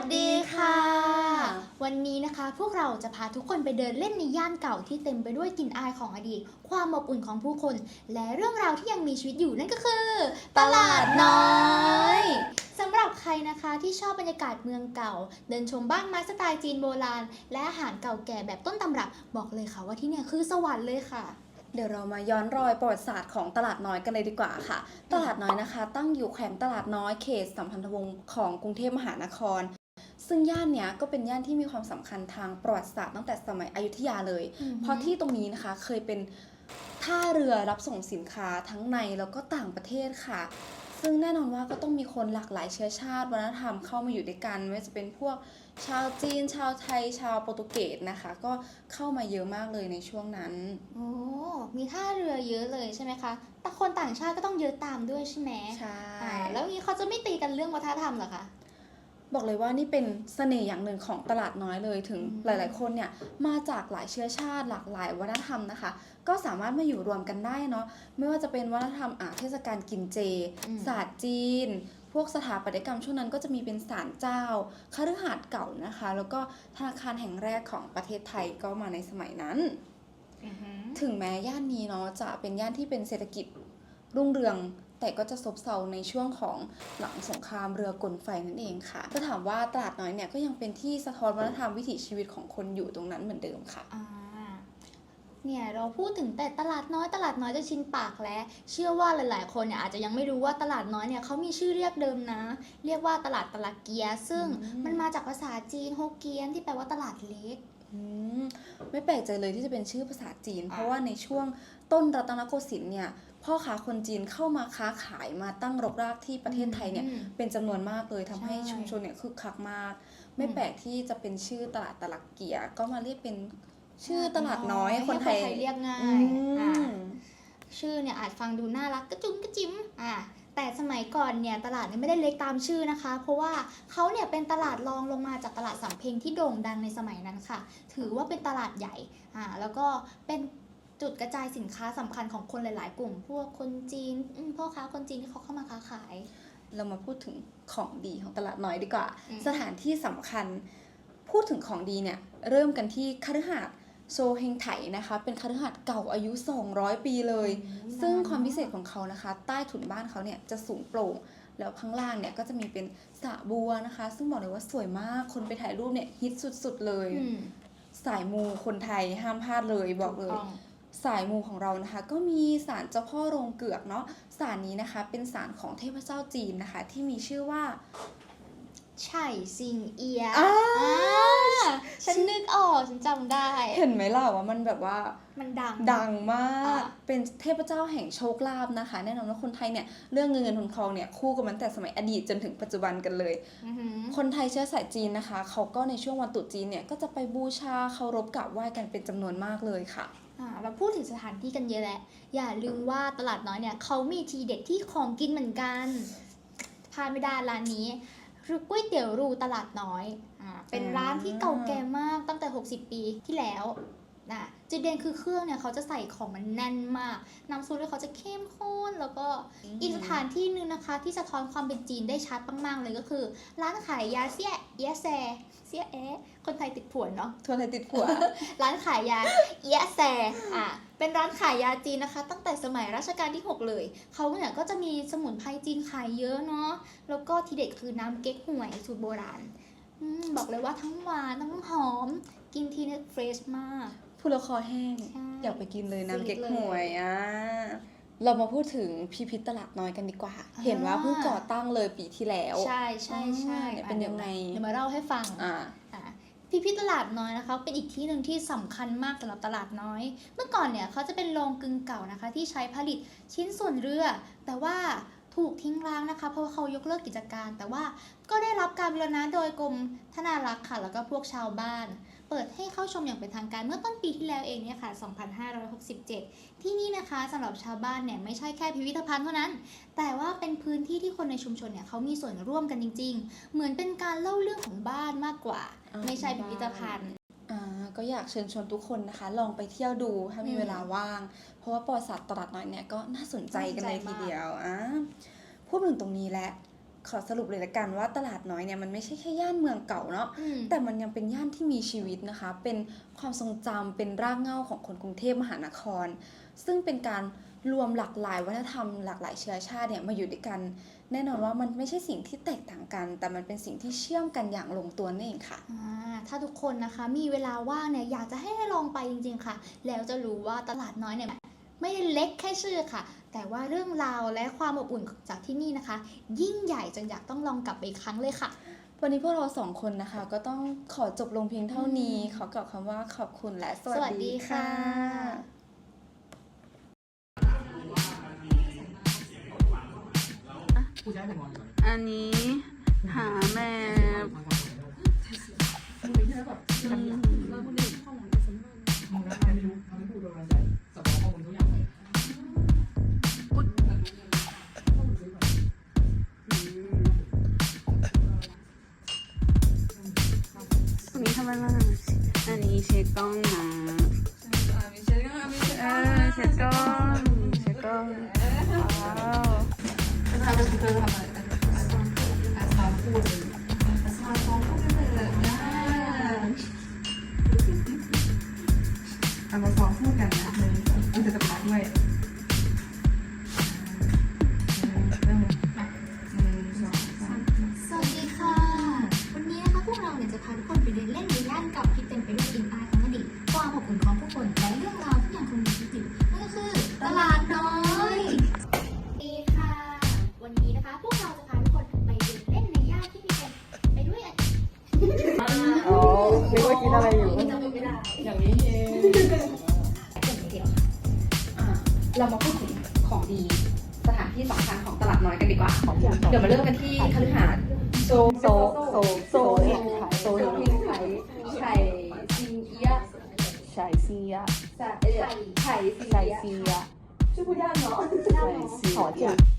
สดีค่ะ วันนี้นะคะพวกเราจะพาทุกคนไปเดินเล่นในย่านเก่าที่เต็มไปด้วยกลิ่นอายของอดีต ความอบอุ่นของผู้คน และเรื่องราวที่ยังมีชีวิตอยู่นั่นก็คือ ตลาดน้อยสำหรับใครนะคะที่ชอบบรรยากาศเมืองเก่า เดินชมบ้านไม้สไตล์จีนโบราณ และอาหารเก่าแก่แบบต้นตำรับบอกเลยค่ะว่าที่เนี่ยคือสวรรค์เลยค่ะเดี๋ยวเรามาย้อนรอยประวัติศาสตร์ของตลาดน้อยกันเลยดีกว่าค่ะ ตลาดน้อยนะคะ ตั้งอยู่แขวงตลาดน้อยเขตสัมพันธวงศ์ของกรุงเทพมหานคร ซึ่งย่านเนี้ยก็เป็นย่านที่มีความสำคัญทางประวัติศาสตร์ตั้งแต่สมัยอยุธยาเลยอือฮึเพราะที่ตรงนี้นะคะเคยเป็นท่าเรือรับส่งสินค้าทั้งในแล้วก็ต่างประเทศค่ะ ซึ่งแน่นอนว่าก็ต้องมีคนหลากหลายเชื้อชาติ วัฒนธรรมเข้ามาอยู่ด้วยกันไม่ว่าจะเป็นพวกชาวจีน ชาวไทย ชาวโปรตุเกสนะคะ ก็เข้ามาเยอะมากเลยในช่วงนั้น โอ้ มีท่าเรือเยอะเลยใช่ไหมคะ แต่คนต่างชาติก็ต้องเยอะตามด้วยใช่ไหมใช่อ่าแล้วนี้เขาจะไม่ตีกันเรื่องวัฒนธรรมเหรอคะ บอกเลยว่านี่เป็นเสน่ห์อย่างหนึ่งของตลาดน้อยเลยถึงอืมหลาย ๆ คนเนี่ยมาจากหลายเชื้อชาติหลากหลายวัฒนธรรมนะคะ ก็สามารถมาอยู่รวมกันได้เนาะไม่ว่าจะเป็นวัฒนธรรมอะเทศกาลกินเจอืมศาสตร์จีน พวกสถาปัตยกรรมช่วงนั้นก็จะมีเป็นศาลเจ้าคฤหาสน์เก่านะคะ แล้วก็ธนาคารแห่งแรกของประเทศไทยก็มาในสมัยนั้นอือหือถึงแม้ย่านนี้เนาะจะเป็นย่านที่เป็นเศรษฐกิจรุ่งเรือง แต่ก็จะซบเซาในช่วงของหลังสงครามเรือกลไฟนั่นเองค่ะถ้าถามว่าตลาดน้อยเนี่ยก็ยังเป็นที่สะท้อนวัฒนธรรมวิถีชีวิตของคนอยู่ตรงนั้นเหมือนเดิมค่ะ เนี่ยเราพูดถึงแต่ตลาดน้อยตลาดน้อยจะชินปากแล้ว เชื่อว่าหลาย ๆ คนเนี่ยอาจจะยังไม่รู้ว่าตลาดน้อยเนี่ยเขามีชื่อเรียกเดิมนะ เรียกว่าตลาดตลาดเกีย ซึ่งอืมมันมาจากภาษาจีนโฮเกียนที่แปลว่าตลาดเล็กอืมไม่แปลกใจเลยที่จะเป็นชื่อภาษาจีนอะเพราะว่าในช่วงต้นรัตนโกสินทร์เนี่ยพ่อค้าคนจีนเข้ามาค้าขายมาตั้งรกรากที่ประเทศไทยเนี่ยอืมเป็นจำนวนมากเลยทำให้ใช่ชุมชนเนี่ยคึกคักมาก ไม่อืมแปลกที่จะเป็นชื่อตลาดตลาดเกียร์ก็มาเรียกเป็น ชื่อตลาดน้อยให้คนไทยเรียกง่าอืยอ่ามชื่อเนี่ยอาจฟังดูน่ารักกระจุ้มกระจิ้มอ่าแต่สมัยก่อนเนี่ยตลาดเนี่ยไม่ได้เล็กตามชื่อนะคะ เพราะว่าเขาเนี่ยเป็นตลาดรองลงมาจากตลาดสำเพ็งที่โด่งดังในสมัยนั้นค่ะ ถือว่าเป็นตลาดใหญ่อ่าแล้วก็เป็นจุดกระจายสินค้าสำคัญของคนหลาย ๆ กลุ่ม พวกคนจีนอืมพ่อค้าคนจีนที่เขาเข้ามาค้าขาย เรามาพูดถึงของดีของตลาดน้อยดีกว่าอืมสถานที่สำคัญ พูดถึงของดีเนี่ยเริ่มกันที่คฤหาสน์ โซเฮงไถนะคะ เป็นคฤหาสน์เก่าอายุ 200 ปีเลย ซึ่งความพิเศษของเขานะคะ ใต้ถุนบ้านเขาเนี่ยจะสูงโปร่ง แล้วข้างล่างเนี่ยก็จะมีเป็นสระบัวนะคะ ซึ่งบอกเลยว่าสวยมาก คนไปถ่ายรูปเนี่ยฮิตสุดๆเลยอืมสายมูคนไทยห้ามพลาดเลยบอกเลยถูต้งสายมูของเรานะคะ ก็มีศาลเจ้าพ่อโรงเกือกเนาะ ศาลนี้นะคะเป็นศาลของเทพเจ้าจีนนะคะ ที่มีชื่อว่า ใช่ซิงเอียอ่าอ่า ฉันนึกออกฉันจำได้ เห็นไหมล่ะว่ามันแบบว่ามันดัง ดังมาก อะ เป็นเทพเจ้าแห่งโชคลาภนะคะ แน่นอนว่าคนไทยเนี่ยเรื่องเงินเงินทองทองเนี่ยคู่กันมาตั้งแต่สมัยอดีตจนถึงปัจจุบันกันเลย อือหือ คนไทยเชื้อสายจีนนะคะเขาก็ในช่วงวันตรุษจีนเนี่ยก็จะไปบูชาเคารพกราบไหว้กันเป็นจำนวนมากเลยค่ะ อ่าเราพูดถึงสถานที่กันเยอะแล้วอย่าลืมว่าตลาดน้อยเนี่ยเขามีทีเด็ดที่ของกินเหมือนกันพลาดไม่ได้ร้านนี้ คือก๋วยเตี๋ยวรูตลาดน้อยอ่าเป็นร้านที่เก่าแก่มากตั้งแต่ 60 ปีที่แล้ว นะจุดเด่นคือเครื่องเนี่ยเขาจะใส่ของมันแน่นมาก น้ำซุปเนี่ยเขาจะเข้มข้น แล้วก็อืมอีกสถานที่หนึ่งนะคะ ที่สะท้อนความเป็นจีนได้ชัดมาก ๆ เลยก็คือ ร้านขายยาเสียเอียแซเสียแอะคนไทยติดผวนเนาะทัวร์ไทยติดผัว ร้านขายยาเอียแซอะเป็นร้านขายยาจีนนะคะ ตั้งแต่สมัยรัชกาลที่ 6 เลยเขาเนี่ยก็จะมีสมุนไพรจีนขายเยอะเนาะแล้วก็ทีเด็ดคือน้ำเก๊กฮวยสูตรโบราณอมบอกเลยว่าทั้งหวานทั้งหอมกินทีเนี่ยเฟ รชมาก พูดแล้วคอแห้ง ใช่อยากไปกินเลยซื้อน้ำเก๊กเลยฮวยอะเรามาพูดถึงพิพิธตลาดน้อยกันดีกว่า อ่า เห็นว่าเพิ่งก่อตั้งเลยปีที่แล้ว ใช่ใช่ใช่อ่าเนี่ยเป็นยังไง เดี๋ยวมาเล่าให้ฟัง อ่า อะพิพิธตลาดน้อยนะคะ เป็นอีกที่หนึ่งที่สำคัญมากสำหรับตลาดน้อย เมื่อก่อนเนี่ยเขาจะเป็นโรงกลึงเก่านะคะ ที่ใช้ผลิตชิ้นส่วนเรือ แต่ว่าถูกทิ้งร้างนะคะ เพราะว่าเขายกเลิกกิจการ แต่ว่าก็ได้รับการบูรณะโดยกรมธนารักษ์ค่ะแล้วก็พวกชาวบ้าน เปิดให้เข้าชมอย่างเป็นทางการเมื่อต้นปีที่แล้วเองเนี่ยค่ะ 2567 ที่นี่นะคะสำหรับชาวบ้านเนี่ยไม่ใช่แค่พิพิธภัณฑ์เท่านั้น แต่ว่าเป็นพื้นที่ที่คนในชุมชนเนี่ยเขามีส่วนร่วมกันจริง ๆ เหมือนเป็นการเล่าเรื่องของบ้านมากกว่าอ่าไม่ใช่พิพิธภัณฑ์อ่าก็อยากเชิญชวนทุกคนนะคะ ลองไปเที่ยวดูถ้ามีอืมเวลาว่าง เพราะว่าประวัติศาสตร์ตลาดน้อยเนี่ยก็น่าสนใจกันเลยน่าสนใจทีมากเดียวอะพูดถึงตรงนี้แหละ ขอสรุปเลยละกันว่าตลาดน้อยเนี่ยมันไม่ใช่แค่ย่านเมืองเก่าเนาะอืมแต่มันยังเป็นย่านที่มีชีวิตนะคะ เป็นความทรงจำเป็นรากเหง้าของคนกรุงเทพมหานคร ซึ่งเป็นการรวมหลากหลายวัฒนธรรมหลากหลายเชื้อชาติเนี่ยมาอยู่ด้วยกัน แน่นอนว่ามันไม่ใช่สิ่งที่แตกต่างกัน แต่มันเป็นสิ่งที่เชื่อมกันอย่างลงตัวนั่นเองค่ะอ่าถ้าทุกคนนะคะมีเวลาว่างเนี่ยอยากจะให้ลองไปจริง ๆค่ะ แล้วจะรู้ว่าตลาดน้อยเนี่ย ไม่ได้เล็กแค่ชื่อค่ะ แต่ว่าเรื่องราวและความอบอุ่นจากที่นี่นะคะ ยิ่งใหญ่จนอยากต้องลองกลับไปอีกครั้งเลยค่ะ วันนี้พวกเราสองคนนะคะ ก็ต้องขอจบลงเพียงเท่านี้อืมขอกล่าวคำว่าขอบคุณและสวัสวัสดีค่ะอันนี้หาแม่อืม ล้องนะเออเช็คกล้องเช็คกล้องว้าวเอามาซ้อมพูดกันนะเลยมันจะจะพัดด้วยเริ่มเลยหนึ่งสองสามสวัสดีค่ะ วันนี้นะคะพวกเราเนี่ยจะพาทุกคนไปเดินเล่นในย่านเก่าที่เต็มไปด้วยกลิ่นอายของ อดีตความอบอุ่นของผู้คนและเรื่องราวที่ยังคงมีชีวิตอยู่นั่นก็คือตลาดน้อยสวัสดีค่ะ วันนี้นะคะ พวกเราจะพาทุกคนไปเดินเล่นในย่านที่มีเต็มไปด้วยอ๋อนึกว่ากินอะไรอยู่จำไม่ได้อย่างนี้เองเดี๋ยวอะเรามาพูดถึงของดีสถานที่สำคัญของตลาดน้อยกันดีกว่า เดี๋ยวมาเริ่มกันที่คฤหาสน์โซโซโซโซเฮงไทยโซ ไฉเซียไข่ไข่ซิงไฉเอี